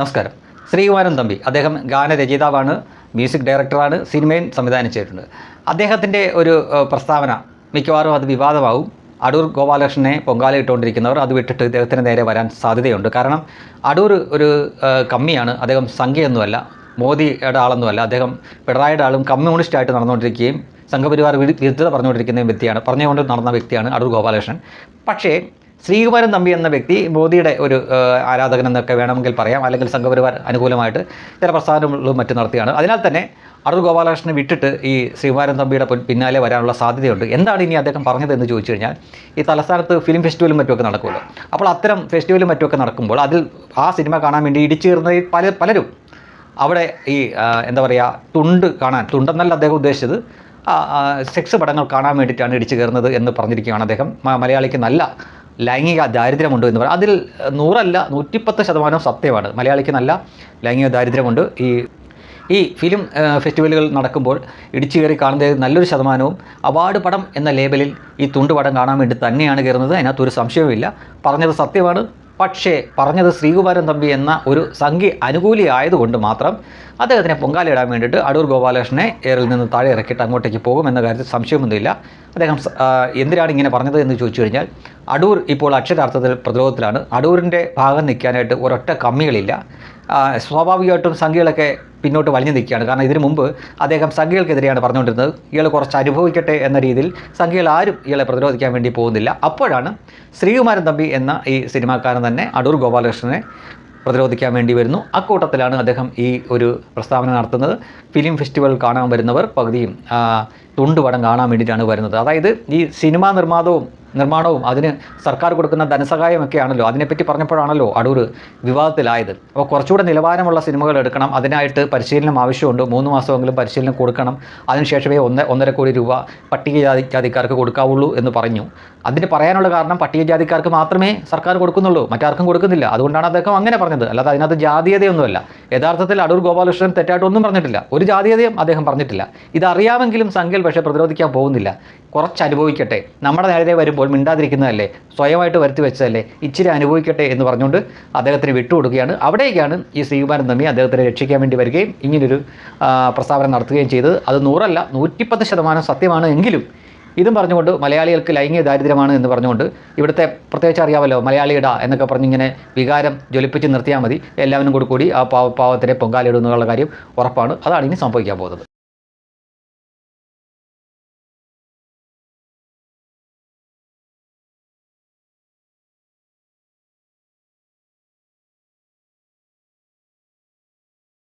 നമസ്കാരം. ശ്രീകുമാരൻ തമ്പി അദ്ദേഹം ഗാനരചയിതാവാണ് മ്യൂസിക് ഡയറക്ടറാണ് സിനിമയും സംവിധാനം ചെയ്തിട്ടുണ്ട് അദ്ദേഹത്തിന്റെ ഒരു പ്രസ്താവന മിക്കവാറും അത് വിവാദമാവും. അടൂർ ഗോപാലകൃഷ്ണനെ പൊങ്കാല ഇട്ടുകൊണ്ടിരിക്കുന്നവർ അത് വിട്ടിട്ട് ഇദ്ദേഹത്തിന് നേരെ വരാൻ സാധ്യതയുണ്ട്. കാരണം അടൂർ ഒരു കമ്മിയാണ്. അദ്ദേഹം സംഖ്യയൊന്നുമല്ല മോദിയുടെ ആളൊന്നുമല്ല. അദ്ദേഹം പിണറായിയുടെ ആളും കമ്മ്യൂണിസ്റ്റായിട്ട് നടന്നുകൊണ്ടിരിക്കുകയും സംഘപരിവാർ വിരു- വിരുദ്ധത പറഞ്ഞുകൊണ്ടിരിക്കുന്ന വ്യക്തിയാണ് പറഞ്ഞുകൊണ്ട് നടന്ന വ്യക്തിയാണ് അടൂർ ഗോപാലകൃഷ്ണൻ. പക്ഷേ ശ്രീകുമാരൻ തമ്പി എന്ന വ്യക്തി മോദിയുടെ ഒരു ആരാധകൻ എന്നൊക്കെ വേണമെങ്കിൽ പറയാം. അല്ലെങ്കിൽ സംഘപരിവാർ അനുകൂലമായിട്ട് ചില പ്രസ്ഥാനങ്ങളും മറ്റും നടത്തിയാണ്. അതിനാൽ തന്നെ അടൂർ ഗോപാലകൃഷ്ണനെ വിട്ടിട്ട് ഈ ശ്രീകുമാരൻ തമ്പിയുടെ പിന്നാലെ വരാനുള്ള സാധ്യതയുണ്ട്. എന്താണ് ഇനി അദ്ദേഹം പറഞ്ഞത് എന്ന് ചോദിച്ചു കഴിഞ്ഞാൽ ഈ തലസ്ഥാനത്ത് ഫിലിം ഫെസ്റ്റിവലും മറ്റുമൊക്കെ നടക്കുമല്ലോ. അപ്പോൾ അത്തരം ഫെസ്റ്റിവലും മറ്റുമൊക്കെ നടക്കുമ്പോൾ അതിൽ ആ സിനിമ കാണാൻ വേണ്ടി ഇടിച്ചേർന്ന പല പലരും അവിടെ ഈ എന്താ പറയുക തുണ്ട് കാണാൻ തുണ്ടെന്നല്ല അദ്ദേഹം ഉദ്ദേശിച്ചത് സെക്സ് പടങ്ങൾ കാണാൻ വേണ്ടിയിട്ടാണ് ഇടിച്ചു കയറുന്നത് എന്ന് പറഞ്ഞിരിക്കുകയാണ് അദ്ദേഹം. മലയാളിക്ക് നല്ല ലൈംഗിക ദാരിദ്ര്യമുണ്ട് എന്ന് പറയുന്നത് അതിൽ നൂറല്ല നൂറ്റിപ്പത്ത് ശതമാനം സത്യമാണ്. മലയാളിക്ക് നല്ല ലൈംഗിക ദാരിദ്ര്യമുണ്ട്. ഈ ഈ ഫിലിം ഫെസ്റ്റിവലുകൾ നടക്കുമ്പോൾ ഇടിച്ചു കയറി കാണുന്നത് നല്ലൊരു ശതമാനവും അവാർഡ് പടം എന്ന ലേബലിൽ ഈ തുണ്ടുപടം കാണാൻ വേണ്ടി തന്നെയാണ് കയറുന്നത്. അതിനകത്തൊരു സംശയവുമില്ല. പറഞ്ഞത് സത്യമാണ്. പക്ഷേ പറഞ്ഞത് ശ്രീകുമാരൻ തമ്പി എന്ന ഒരു സംഖ്യ അനുകൂലി ആയതുകൊണ്ട് മാത്രം അദ്ദേഹത്തിനെ പൊങ്കാലയിടാൻ വേണ്ടിയിട്ട് അടൂർ ഗോപാലകൃഷ്ണനെ എയറിൽ നിന്ന് താഴെ ഇറക്കിയിട്ട് അങ്ങോട്ടേക്ക് പോകും എന്ന കാര്യത്തിൽ സംശയമൊന്നുമില്ല. അദ്ദേഹം എന്തിനാണ് ഇങ്ങനെ പറഞ്ഞത് എന്ന് ചോദിച്ചു കഴിഞ്ഞാൽ അടൂർ ഇപ്പോൾ അക്ഷരാർത്ഥത്തിൽ പ്രതിരോധത്തിലാണ്. അടൂരിന്റെ ഭാഗം നിൽക്കാനായിട്ട് ഒരൊറ്റ കമ്മികളില്ല. സ്വാഭാവികമായിട്ടും സംഖ്യകളൊക്കെ പിന്നോട്ട് വലിഞ്ഞു നിൽക്കുകയാണ്. കാരണം ഇതിനു മുമ്പ് അദ്ദേഹം സംഖ്യകൾക്കെതിരെയാണ് പറഞ്ഞുകൊണ്ടിരുന്നത്. ഇയാൾ കുറച്ച് അനുഭവിക്കട്ടെ എന്ന രീതിയിൽ സംഖ്യകൾ ആരും ഇയാളെ പ്രതിരോധിക്കാൻ വേണ്ടി പോകുന്നില്ല. അപ്പോഴാണ് ശ്രീകുമാരൻ തമ്പി എന്ന ഈ സിനിമാക്കാരൻ തന്നെ അടൂർ ഗോപാലകൃഷ്ണനെ പ്രതിരോധിക്കാൻ വേണ്ടി വരുന്നു. അക്കൂട്ടത്തിലാണ് അദ്ദേഹം ഈ ഒരു പ്രസ്താവന നടത്തുന്നത്. ഫിലിം ഫെസ്റ്റിവൽ കാണാൻ വരുന്നവർ പകുതിയും തുണ്ടുപടം കാണാൻ വേണ്ടിയിട്ടാണ് വരുന്നത്. അതായത് ഈ സിനിമാ നിർമ്മാതവും നിർമ്മാണവും അതിന് സർക്കാർ കൊടുക്കുന്ന ധനസഹായമൊക്കെയാണല്ലോ. അതിനെപ്പറ്റി പറഞ്ഞപ്പോഴാണല്ലോ അടൂർ വിവാദത്തിലായത്. അപ്പോൾ കുറച്ചുകൂടെ നിലവാരമുള്ള സിനിമകൾ എടുക്കണം. അതിനായിട്ട് പരിശീലനം ആവശ്യമുണ്ട്. മൂന്ന് മാസമെങ്കിലും പരിശീലനം കൊടുക്കണം. അതിനുശേഷമേ ഒന്ന് ഒന്നര കോടി രൂപ പട്ടികജാതി ജാതിക്കാർക്ക് കൊടുക്കാവുള്ളൂ എന്ന് പറഞ്ഞു. അതിന് പറയാനുള്ള കാരണം പട്ടികജാതിക്കാർക്ക് മാത്രമേ സർക്കാർ കൊടുക്കുന്നുള്ളൂ. മറ്റാർക്കും കൊടുക്കുന്നില്ല. അതുകൊണ്ടാണ് അദ്ദേഹം അങ്ങനെ പറഞ്ഞത്. അല്ലാതെ അതിനകത്ത് ജാതീയതയൊന്നുമല്ല. യഥാർത്ഥത്തിൽ അടൂർ ഗോപാലകൃഷ്ണൻ തെറ്റായിട്ടൊന്നും പറഞ്ഞിട്ടില്ല. ഒരു ജാതീയതയും അദ്ദേഹം പറഞ്ഞിട്ടില്ല. ഇതറിയാമെങ്കിലും സംഖ്യയിൽ പക്ഷേ പ്രതിരോധിക്കാൻ പോകുന്നില്ല. കുറച്ച് അനുഭവിക്കട്ടെ നമ്മുടെ നേരത്തെ വരുമ്പോൾ മിണ്ടാതിരിക്കുന്നതല്ലേ? സ്വയമായിട്ട് വരുത്തി വെച്ചതല്ലേ? ഇച്ചിരി അനുഭവിക്കട്ടെ എന്ന് പറഞ്ഞുകൊണ്ട് അദ്ദേഹത്തിന് വിട്ടുകൊടുക്കുകയാണ്. അവിടേക്കാണ് ഈ ശ്രീകുമാരൻ തമ്മി അദ്ദേഹത്തിനെ രക്ഷിക്കാൻ വേണ്ടി വരികയും ഇങ്ങനൊരു പ്രസ്താവന നടത്തുകയും ചെയ്തത്. അത് നൂറല്ല നൂറ്റിപ്പത്ത് ശതമാനം സത്യമാണ് എങ്കിലും ഇതും പറഞ്ഞുകൊണ്ട് മലയാളികൾക്ക് ലൈംഗിക ദാരിദ്ര്യമാണ് എന്ന് പറഞ്ഞുകൊണ്ട് ഇവിടുത്തെ പ്രത്യേകിച്ച് അറിയാമല്ലോ മലയാളിയുടെ എന്നൊക്കെ പറഞ്ഞിങ്ങനെ വികാരം ജ്വലിപ്പിച്ച് നിർത്തിയാൽ മതി. എല്ലാവരും കൂടി കൂടി ആ പാവ പാവത്തിനെ പൊങ്കാലിടുന്നുള്ള കാര്യം ഉറപ്പാണ്. അതാണ് ഇനി സംഭവിക്കാൻ പോകുന്നത്.